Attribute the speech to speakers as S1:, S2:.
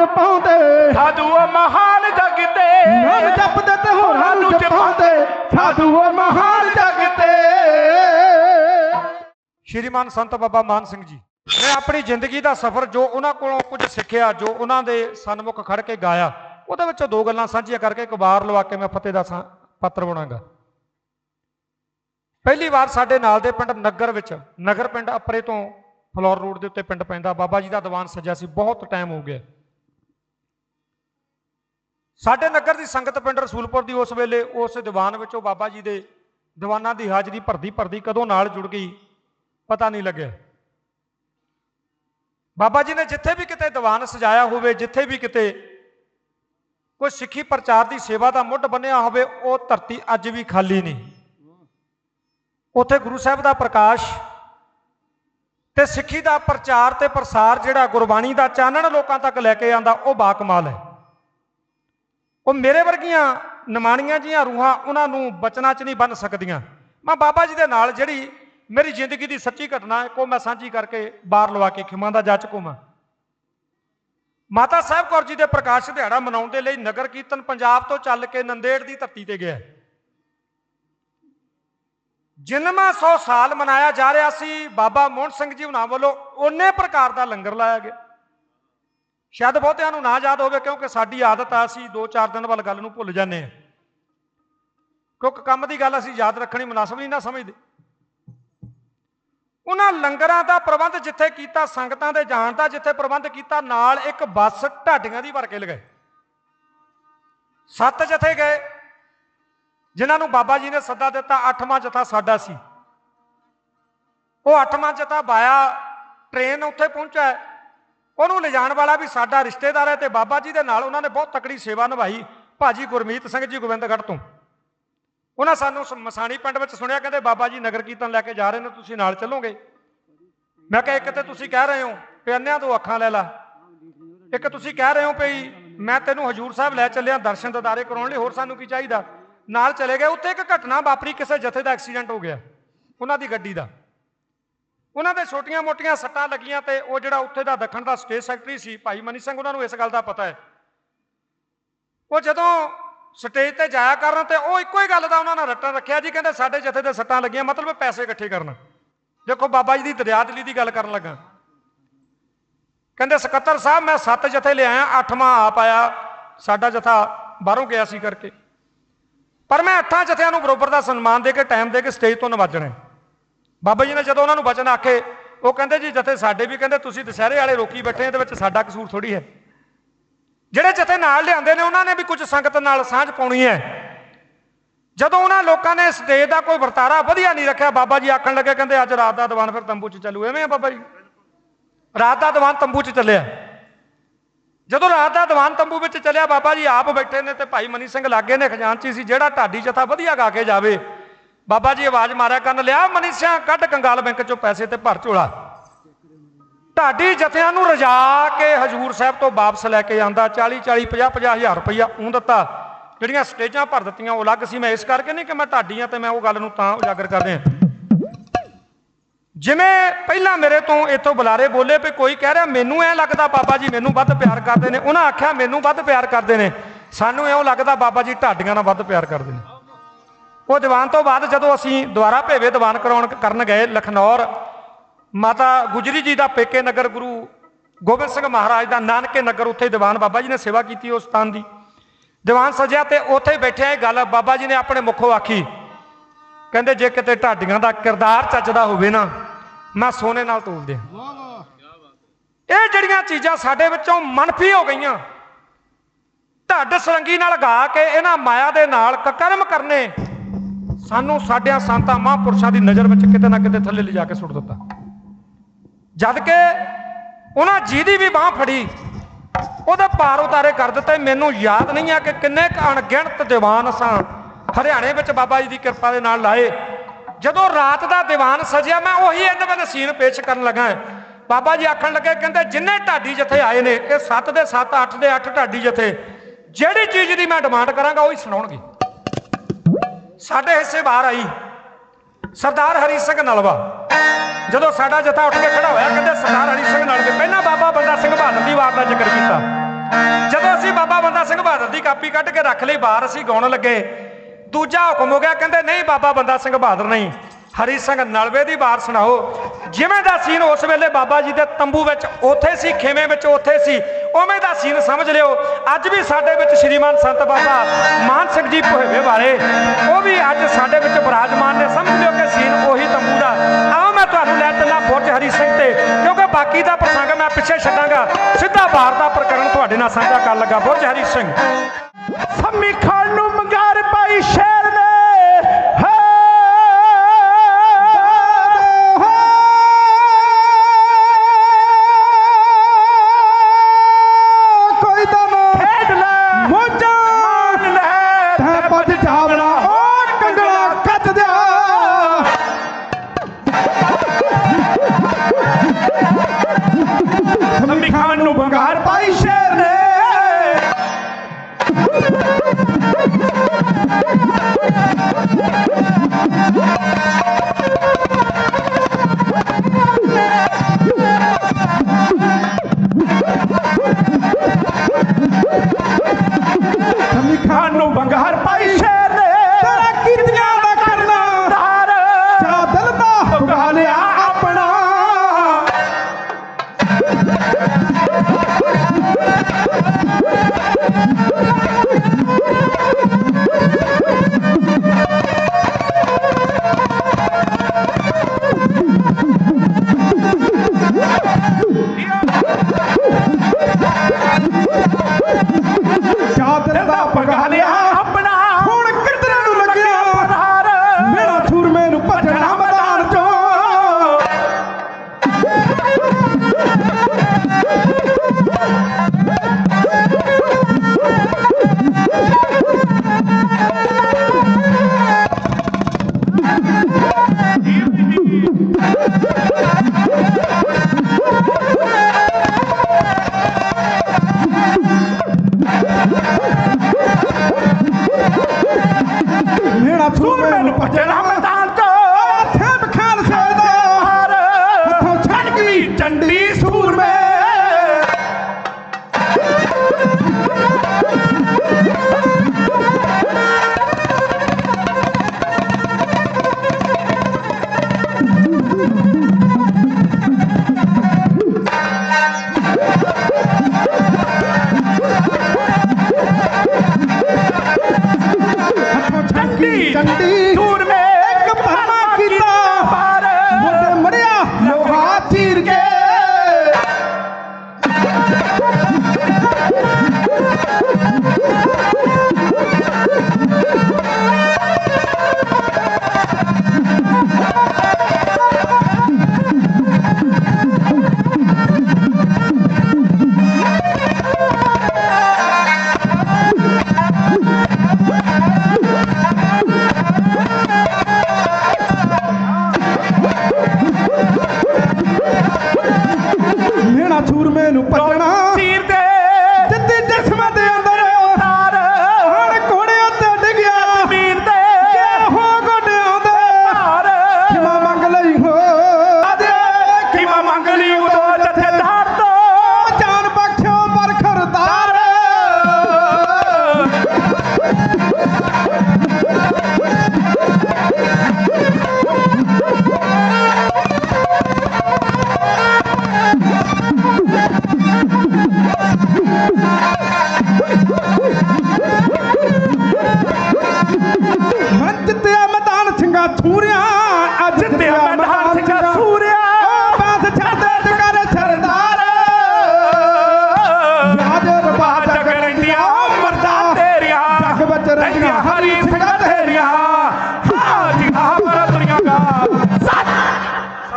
S1: ਜਪਾਉਂਦੇ।
S2: ਸਾਧੂ ਉਹ ਮਹਾਨ ਜਗ ਤੇ
S1: ਨਾਮ ਜਪਦੇ ਤੇ ਹੋਰਾਂ ਨੂੰ ਜਪਾਉਂਦੇ। ਸਾਧੂ ਉਹ ਮਹਾਨ ਜਗ ਤੇ
S3: ਸ਼੍ਰੀਮਾਨ ਸੰਤ ਬਾਬਾ ਮਾਨ ਸਿੰਘ ਜੀ ਮੈਂ ਆਪਣੀ ਜ਼ਿੰਦਗੀ ਦਾ ਸਫ਼ਰ ਜੋ ਉਹਨਾਂ ਕੋਲੋਂ ਕੁਝ ਸਿੱਖਿਆ ਜੋ ਉਹਨਾਂ ਦੇ ਸਨਮੁਖ ਖੜ ਕੇ ਗਾਇਆ ਉਹਦੇ ਵਿੱਚੋਂ ਦੋ ਗੱਲਾਂ ਸਾਂਝੀਆਂ ਕਰਕੇ ਇੱਕ ਵਾਰ ਲਵਾ ਕੇ ਮੈਂ ਫਤਿਹ ਦਾ ਪੱਤਰ ਬਣਾਂਗਾ। ਪਹਿਲੀ ਵਾਰ ਸਾਡੇ ਨਾਲ ਦੇ ਪਿੰਡ ਨਗਰ ਵਿੱਚ ਨਗਰ ਪਿੰਡ ਅਪਰੇ ਤੋਂ ਫਲੋਰ ਰੋਡ ਦੇ ਉੱਤੇ ਪਿੰਡ ਪੈਂਦਾ ਬਾਬਾ ਜੀ ਦਾ ਦੀਵਾਨ ਸਜਿਆ ਸੀ ਬਹੁਤ ਟਾਈਮ ਹੋ ਗਿਆ। ਸਾਡੇ ਨਗਰ ਦੀ ਸੰਗਤ ਪਿੰਡ ਰਸੂਲਪੁਰ ਦੀ ਉਸ ਵੇਲੇ ਉਸ ਦੀਵਾਨ ਵਿੱਚੋਂ ਬਾਬਾ ਜੀ ਦੇ ਦੀਵਾਨਾਂ ਦੀ ਹਾਜ਼ਰੀ ਭਰਦੀ ਭਰਦੀ ਕਦੋਂ ਨਾਲ ਜੁੜ ਗਈ, ਪਤਾ ਨਹੀਂ ਲੱਗਿਆ। ਬਾਬਾ ਜੀ ਨੇ ਜਿੱਥੇ ਵੀ ਕਿਤੇ ਦੀਵਾਨ ਸਜਾਇਆ ਹੋਵੇ, ਜਿੱਥੇ ਵੀ ਕਿਤੇ ਕੋਈ ਸਿੱਖੀ ਪ੍ਰਚਾਰ ਦੀ ਸੇਵਾ ਦਾ ਮੁੱਢ ਬੰਨਿਆ ਹੋਵੇ, ਉਹ ਧਰਤੀ ਅੱਜ ਵੀ ਖਾਲੀ ਨਹੀਂ। ਉੱਥੇ ਗੁਰੂ ਸਾਹਿਬ ਦਾ ਪ੍ਰਕਾਸ਼ ਤੇ ਸਿੱਖੀ ਦਾ ਪ੍ਰਚਾਰ ਤੇ ਪ੍ਰਸਾਰ ਜਿਹੜਾ ਗੁਰਬਾਣੀ ਦਾ ਚਾਨਣ ਲੋਕਾਂ ਤੱਕ ਲੈ ਕੇ ਆਂਦਾ, ਉਹ ਬਾਕਮਾਲ ਹੈ। ਉਹ ਮੇਰੇ ਵਰਗੀਆਂ ਨਿਮਾਣੀਆਂ ਜੀਆਂ ਰੂਹਾਂ ਉਹਨਾਂ ਨੂੰ ਬਚਨਾਂ 'ਚ ਨਹੀਂ ਬਣ ਸਕਦੀਆਂ। ਮੈਂ ਬਾਬਾ ਜੀ ਦੇ ਨਾਲ ਜਿਹੜੀ ਮੇਰੀ ਜ਼ਿੰਦਗੀ ਦੀ ਸੱਚੀ ਘਟਨਾ ਹੈ ਕੋ ਮੈਂ ਸਾਂਝੀ ਕਰਕੇ ਬਾਹਰ ਲਵਾ ਕੇ ਖਿਮਾਂ ਦਾ ਜੱਜ ਘੁੰਮਾਂ। ਮਾਤਾ ਸਾਹਿਬ ਕੌਰ ਜੀ ਦੇ ਪ੍ਰਕਾਸ਼ ਦਿਹਾੜਾ ਮਨਾਉਣ ਦੇ ਲਈ ਨਗਰ ਕੀਰਤਨ ਪੰਜਾਬ ਤੋਂ ਚੱਲ ਕੇ ਨੰਦੇੜ ਦੀ ਧਰਤੀ ਤੇ ਗਿਆ। ਜਿੰਨਵਾਂ 100 ਸਾਲ ਮਨਾਇਆ ਜਾ ਰਿਹਾ ਸੀ, ਬਾਬਾ ਮੋਹਨ ਸਿੰਘ ਜੀ ਉਹਨਾਂ ਵੱਲੋਂ ਉਹਨੇ ਪ੍ਰਕਾਰ ਦਾ ਲੰਗਰ ਲਾਇਆ ਗਿਆ। ਸ਼ਾਇਦ ਬਹੁਤਿਆਂ ਨੂੰ ਨਾ ਯਾਦ ਹੋਵੇ ਕਿਉਂਕਿ ਸਾਡੀ ਆਦਤ ਆ, ਅਸੀਂ 2-4 ਦਿਨ ਵੱਲ ਗੱਲ ਨੂੰ ਭੁੱਲ ਜਾਂਦੇ ਹਾਂ। ਕਿਉਂਕਿ ਕੰਮ ਦੀ ਗੱਲ ਅਸੀਂ ਯਾਦ ਰੱਖਣੀ ਮੁਨਾਸਬ ਨਹੀਂ ਨਾ ਸਮਝਦੇ। ਉਹਨਾਂ ਲੰਗਰਾਂ ਦਾ ਪ੍ਰਬੰਧ ਜਿੱਥੇ ਕੀਤਾ, ਸੰਗਤਾਂ ਦੇ ਜਾਣ ਦਾ ਜਿੱਥੇ ਪ੍ਰਬੰਧ ਕੀਤਾ, ਨਾਲ ਇੱਕ ਬੱਸ ਢਾਡੀਆਂ ਦੀ ਭਰ ਕੇ ਲਗਾਏ ਸੱਤ ਜਥੇ ਗਏ, ਜਿਨ੍ਹਾਂ ਨੂੰ ਬਾਬਾ ਜੀ ਨੇ ਸੱਦਾ ਦਿੱਤਾ, ਅੱਠਵਾਂ ਜਥਾ ਸਾਡਾ ਸੀ। ਉਹ ਅੱਠਵਾਂ ਜਥਾ ਬਾਇਆ, ਟ੍ਰੇਨ ਉੱਥੇ ਪਹੁੰਚਾ ਉਹਨੂੰ ਲਿਜਾਣ ਵਾਲਾ ਵੀ ਸਾਡਾ ਰਿਸ਼ਤੇਦਾਰ ਹੈ ਤੇ ਬਾਬਾ ਜੀ ਦੇ ਨਾਲ ਉਹਨਾਂ ਨੇ ਬਹੁਤ ਤਕੜੀ ਸੇਵਾ ਨਿਭਾਈ। ਭਾਜੀ ਗੁਰਮੀਤ ਸਿੰਘ ਜੀ ਗੋਬਿੰਦਗੜ੍ਹ ਤੋਂ। ਉਹਨਾਂ ਸਾਨੂੰ ਸ- ਮਸਾਣੀ ਪਿੰਡ ਵਿੱਚ ਸੁਣਿਆ, ਕਹਿੰਦੇ ਬਾਬਾ ਜੀ ਨਗਰ ਕੀਰਤਨ ਲੈ ਕੇ ਜਾ ਰਹੇ ਨੇ, ਤੁਸੀਂ ਨਾਲ ਚੱਲੋਗੇ। ਮੈਂ ਕਿਹਾ, ਇੱਕ ਤੇ ਤੁਸੀਂ ਕਹਿ ਰਹੇ ਹੋ ਵੀ ਅੰਨਿਆਂ ਤੋਂ ਅੱਖਾਂ ਲੈ ਲਾ। ਇੱਕ ਤੁਸੀਂ ਕਹਿ ਰਹੇ ਹੋ ਵੀ ਮੈਂ ਤੈਨੂੰ ਹਜੂਰ ਸਾਹਿਬ ਲੈ ਚੱਲਿਆ, ਦਰਸ਼ਨ ਦਿਦਾਰੇ ਕਰਾਉਣ ਲਈ, ਹੋਰ ਸਾਨੂੰ ਕੀ ਚਾਹੀਦਾ? ਨਾਲ ਚਲੇ ਗਏ। ਉੱਥੇ ਇੱਕ ਘਟਨਾ ਵਾਪਰੀ, ਕਿਸੇ ਜਥੇ ਦਾ ਐਕਸੀਡੈਂਟ ਹੋ ਗਿਆ, ਉਹਨਾਂ ਦੀ ਗੱਡੀ ਦਾ। ਉਹਨਾਂ ਦੇ ਛੋਟੀਆਂ-ਮੋਟੀਆਂ ਸੱਟਾਂ ਲੱਗੀਆਂ ਤੇ ਉਹ ਜਿਹੜਾ ਉੱਥੇ ਦਾ ਦੱਖਣ ਦਾ ਸਟੇਟ ਸੈਕਟਰੀ ਸੀ, ਭਾਈ ਮਨੀ ਸਿੰਘ, ਉਹਨਾਂ ਨੂੰ ਇਸ ਗੱਲ ਦਾ ਪਤਾ ਹੈ। ਉਹ ਜਦੋਂ ਸਟੇਜ ਤੇ ਜਾਇਆ ਕਰਨ ਤੇ ਉਹ ਇੱਕੋ ਹੀ ਗੱਲ ਦਾ ਉਹਨਾਂ ਨੇ ਰੱਟਣ ਰੱਖਿਆ ਜੀ, ਕਹਿੰਦੇ ਸਾਡੇ ਜਥੇ ਦੇ ਸੱਟਾਂ ਲੱਗੀਆਂ, ਮਤਲਬ ਪੈਸੇ ਇਕੱਠੇ ਕਰਨ। ਦੇਖੋ ਬਾਬਾ ਜੀ ਦੀ ਦਰਿਆ ਦਿਲੀ ਦੀ ਗੱਲ ਕਰਨ ਲੱਗਾ। ਕਹਿੰਦੇ, ਸਕੱਤਰ ਸਾਹਿਬ, ਮੈਂ ਸੱਤ ਜਥੇ ਲਿਆਇਆ ਅੱਠਵਾਂ ਆਪ ਆਇਆ, ਸਾਡਾ ਜਥਾ ਬਾਹਰੋਂ ਗਿਆ ਸੀ ਕਰਕੇ। ਪਰ ਮੈਂ ਅੱਠਾਂ ਜਥਿਆਂ ਨੂੰ ਬਰੋਬਰ ਦਾ ਸਨਮਾਨ ਦੇ ਕੇ ਟਾਈਮ ਦੇ ਕੇ ਸਟੇਜ ਤੋਂ ਨਵਾਜਣਾ ਬਾਬਾ ਜੀ ਨੇ ਜਦੋਂ ਉਹਨਾਂ ਨੂੰ ਬਚਨ ਆਖੇ, ਉਹ ਕਹਿੰਦੇ ਜੀ, ਜਥੇ ਸਾਡੇ ਵੀ ਕਹਿੰਦੇ, ਤੁਸੀਂ ਦੁਸਹਿਰੇ ਵਾਲੇ ਰੋਕੀ ਬੈਠੇ ਇਹਦੇ ਵਿੱਚ ਸਾਡਾ ਕਸੂਰ ਥੋੜੀ ਹੈ। ਜਿਹੜੇ ਜਥੇ ਨਾਲ ਲਿਆਂਦੇ ਨੇ, ਉਹਨਾਂ ਨੇ ਵੀ ਕੁਝ ਸੰਗਤ ਨਾਲ ਸਾਂਝ ਪਾਉਣੀ ਹੈ। ਜਦੋਂ ਉਹਨਾਂ ਲੋਕਾਂ ਨੇ ਸਟੇਜ ਦਾ ਕੋਈ ਵਰਤਾਰਾ ਵਧੀਆ ਨਹੀਂ ਰੱਖਿਆ, ਬਾਬਾ ਜੀ ਆਖਣ ਲੱਗੇ, ਕਹਿੰਦੇ, ਅੱਜ ਰਾਤ ਦਾ ਦੀਵਾਨ ਫਿਰ ਤੰਬੂ 'ਚ ਚੱਲੂ। ਐਵੇਂ ਆ ਬਾਬਾ ਜੀ? ਰਾਤ ਦਾ ਦੀਵਾਨ ਤੰਬੂ 'ਚ ਚੱਲਿਆ। ਜਦੋਂ ਰਾਤ ਦਾ ਦੀਵਾਨ ਤੰਬੂ ਵਿੱਚ ਚੱਲਿਆ, ਬਾਬਾ ਜੀ ਆਪ ਬੈਠੇ ਨੇ ਤੇ ਭਾਈ ਮਨੀ ਸਿੰਘ ਲਾਗੇ ਨੇ, ਖਜ਼ਾਨਚੀ ਸੀ, ਜਿਹੜਾ ਢਾਡੀ ਜਥਾ ਵਧੀਆ ਗਾ ਕੇ ਜਾਵੇ ਬਾਬਾ ਜੀ ਆਵਾਜ਼ ਮਾਰਿਆ ਕਰਨ ਲਿਆ ਮਨੀ ਕੱਢ ਕੰਗਾਲ ਬੈਂਕ ਚੋਂ ਪੈਸੇ ਤੇ ਭਰ ਝੋਲਾ। ਢਾਡੀ ਜਥਿਆਂ ਨੂੰ ਰਜਾ ਕੇ ਹਜੂਰ ਸਾਹਿਬ ਤੋਂ ਵਾਪਸ ਲੈ ਕੇ ਆਂਦਾ 40 40 50 50 ਹਜ਼ਾਰ ਰੁਪਇਆ ਉਹ ਦਿੱਤਾ। ਜਿਹੜੀਆਂ ਸਟੇਜਾਂ ਭਰ ਦਿੱਤੀਆਂ, ਉਹ ਅਲੱਗ ਸੀ। ਮੈਂ ਇਸ ਕਰਕੇ ਨਹੀਂ ਕਿ ਮੈਂ ਢਾਡੀ ਆ ਤੇ ਮੈਂ ਉਹ ਗੱਲ ਨੂੰ ਤਾਂ ਉਜਾਗਰ ਕਰ ਰਿਹਾ ਜਿਵੇਂ ਪਹਿਲਾਂ ਮੇਰੇ ਤੋਂ ਇੱਥੋਂ ਬੁਲਾਰੇ ਬੋਲੇ ਵੀ ਕੋਈ ਕਹਿ ਰਿਹਾ, ਮੈਨੂੰ ਐ ਲੱਗਦਾ ਬਾਬਾ ਜੀ ਮੈਨੂੰ ਵੱਧ ਪਿਆਰ ਕਰਦੇ ਨੇ। ਉਹਨਾਂ ਆਖਿਆ, ਮੈਨੂੰ ਵੱਧ ਪਿਆਰ ਕਰਦੇ ਨੇ। ਸਾਨੂੰ ਐਂ ਲੱਗਦਾ ਬਾਬਾ ਜੀ ਢਾਡੀਆਂ ਨਾਲ ਵੱਧ ਪਿਆਰ ਕਰਦੇ ਨੇ। ਉਹ ਦੀਵਾਨ ਤੋਂ ਬਾਅਦ ਜਦੋਂ ਅਸੀਂ ਦੁਬਾਰਾ ਭੇਵੇ ਦੀਵਾਨ ਕਰਾਉਣ ਕਰਨ ਗਏ ਲਖਨੌਰ ਮਾਤਾ ਗੁਜਰੀ ਜੀ ਦਾ ਪੇਕੇ ਨਗਰ ਗੁਰੂ ਗੋਬਿੰਦ ਸਿੰਘ ਮਹਾਰਾਜ ਦਾ ਨਾਨਕੇ ਨਗਰ ਉੱਥੇ ਦੀਵਾਨ ਬਾਬਾ ਜੀ ਨੇ ਸੇਵਾ ਕੀਤੀ ਉਸ ਸਥਾਨ ਦੀ। ਦੀਵਾਨ ਸਜਿਆ ਤੇ ਉੱਥੇ ਬੈਠਿਆ ਇਹ ਗੱਲ ਬਾਬਾ ਜੀ ਨੇ ਆਪਣੇ ਮੁਖੋਂ ਆਖੀ ਕਹਿੰਦੇ ਜੇ ਕਿਤੇ ਢਾਡੀਆਂ ਦਾ ਕਿਰਦਾਰ ਚੱਜਦਾ ਹੋਵੇ ਨਾ ਮੈਂ ਸੋਨੇ ਨਾਲ ਤੋਲ ਦਿਆਂ ਇਹ ਜਿਹੜੀਆਂ ਚੀਜ਼ਾਂ ਸਾਡੇ ਵਿੱਚੋਂ ਮਨਫੀ ਹੋ ਗਈਆਂ ਢੱਡ ਸਰੰਗੀ ਨਾਲ ਗਾ ਕੇ ਇਹਨਾਂ ਮਾਇਆ ਦੇ ਨਾਲ ਕਕਰਮ ਕਰਨੇ ਸਾਨੂੰ ਸਾਡਿਆਂ ਸੰਤਾਂ ਮਹਾਂਪੁਰਸ਼ਾਂ ਦੀ ਨਜ਼ਰ ਵਿੱਚ ਕਿਤੇ ਨਾ ਕਿਤੇ ਥੱਲੇ ਲਿਜਾ ਕੇ ਸੁੱਟ ਦਿੱਤਾ। ਜਦ ਕਿ ਉਹਨਾਂ ਜੀ ਦੀ ਵੀ ਬਾਹ ਫੜੀ, ਉਹਦੇ ਪਾਰ ਉਤਾਰੇ ਕਰ ਦਿੱਤੇ। ਮੈਨੂੰ ਯਾਦ ਨਹੀਂ ਆ ਕਿ ਕਿੰਨੇ ਕੁ ਅਣਗਿਣਤ ਦੀਵਾਨ ਅਸਾਂ ਹਰਿਆਣੇ ਵਿੱਚ ਬਾਬਾ ਜੀ ਦੀ ਕਿਰਪਾ ਦੇ ਨਾਲ ਲਾਏ। ਜਦੋਂ ਰਾਤ ਦਾ ਦੀਵਾਨ ਸਜਿਆ, ਮੈਂ ਉਹੀ ਇਹਦੇ ਵਿੱਚ ਸੀਨ ਪੇਸ਼ ਕਰਨ ਲੱਗਾ ਬਾਬਾ ਜੀ ਆਖਣ ਲੱਗੇ, ਕਹਿੰਦੇ, ਜਿੰਨੇ ਢਾਡੀ ਜਥੇ ਆਏ ਨੇ, ਇਹ 7 ਦੇ 7 8 ਦੇ 8 ਢਾਡੀ ਜਥੇ, ਜਿਹੜੀ ਚੀਜ਼ ਦੀ ਮੈਂ ਡਿਮਾਂਡ ਕਰਾਂਗਾ, ਉਹੀ ਸੁਣਾਉਣਗੇ। ਸਾਡੇ ਹਿੱਸੇ ਬਾਹਰ ਆਈ। ਸਰਦਾਰ ਹਰੀ ਸਿੰਘ ਨਲਵਾ। ਜਦੋਂ ਸਾਡਾ ਜਥਾ ਉੱਠ ਕੇ ਖੜਾ ਹੋਇਆ, ਕਹਿੰਦੇ ਸਰਦਾਰ ਹਰੀ ਸਿੰਘ ਨਲਵੇ, ਪਹਿਲਾਂ ਬਾਬਾ ਬੰਦਾ ਸਿੰਘ ਬਹਾਦਰ ਦੀ ਵਾਰ ਦਾ ਜ਼ਿਕਰ ਕੀਤਾ। ਜਦੋਂ ਅਸੀਂ ਬਾਬਾ ਬੰਦਾ ਸਿੰਘ ਬਹਾਦਰ ਦੀ ਕਾਪੀ ਕੱਢ ਕੇ ਰੱਖ ਲਈ, ਬਾਹਰ ਅਸੀਂ ਗਾਉਣ ਲੱਗੇ। ਦੂਜਾ ਹੁਕਮ ਹੋ ਗਿਆ, ਕਹਿੰਦੇ ਨਹੀਂ ਬਾਬਾ ਬੰਦਾ ਸਿੰਘ ਬਹਾਦਰ ਨਹੀਂ। ਹਰੀ ਸਿੰਘ ਨਲਵੇ ਦੀ ਵਾਰ ਸੁਣਾਓ। ਜਿਵੇਂ ਦਾ ਸੀਨ ਉਸ ਵੇਲੇ ਬਾਬਾ ਜੀ ਦੇ ਤੰਬੂ ਵਿੱਚ ਉੱਥੇ ਸੀ, ਖੇਵੇਂ ਵਿੱਚ ਉੱਥੇ ਸੀ, ਉਵੇਂ ਦਾ ਸੀਨ ਸਮਝ ਲਿਓ। ਅੱਜ ਵੀ ਸਾਡੇ ਵਿੱਚ ਸ਼੍ਰੀਮਾਨ ਸੰਤ ਬਾਬਾ ਮਾਨ ਸਿੰਘ ਜੀ ਭੋਇਵੇ ਵਾਲੇ, ਉਹ ਵੀ ਅੱਜ ਸਾਡੇ ਵਿੱਚ ਬਰਾਜਮਾਨ ਨੇ। ਸਮਝ ਲਿਓ ਕਿ ਸੀਨ ਉਹੀ ਤੰਬੂ ਦਾ। ਆਓ ਮੈਂ ਤੁਹਾਨੂੰ ਲੈ ਚੱਲਾਂ ਬੁਰਜ ਹਰੀ ਸਿੰਘ ਤੇ, ਕਿਉਂਕਿ ਬਾਕੀ ਦਾ ਪ੍ਰਸੰਗ ਮੈਂ ਪਿੱਛੇ ਛੱਡਾਂਗਾ। ਸਿੱਧਾ ਬਾਹਰ ਦਾ ਪ੍ਰਕਰਨ ਤੁਹਾਡੇ ਨਾਲ ਸਾਂਝਾ ਕਰਨ ਲੱਗਾ। ਬੁਰਜ ਹਰੀ ਸਿੰਘ।
S1: ਸੰਮੀ ਖਾਨ ਨੂੰ ਸੰਮੀ ਨੂੰ ਬੰਗਾਰ ਪਾਈ ਸ਼ੇਰ ਨੇ। ਸੰਮੀ يا
S2: محمد تعال